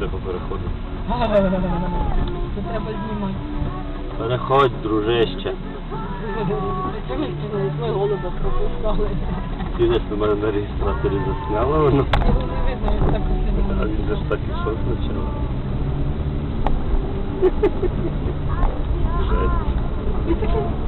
переходити. Ну, Це треба знімати. Переходь, дружище. Чому ми голуба пропускали? Мене на реєстраторі засняла воно. Не видно, А він же ж так ішов спочатку. Жесть.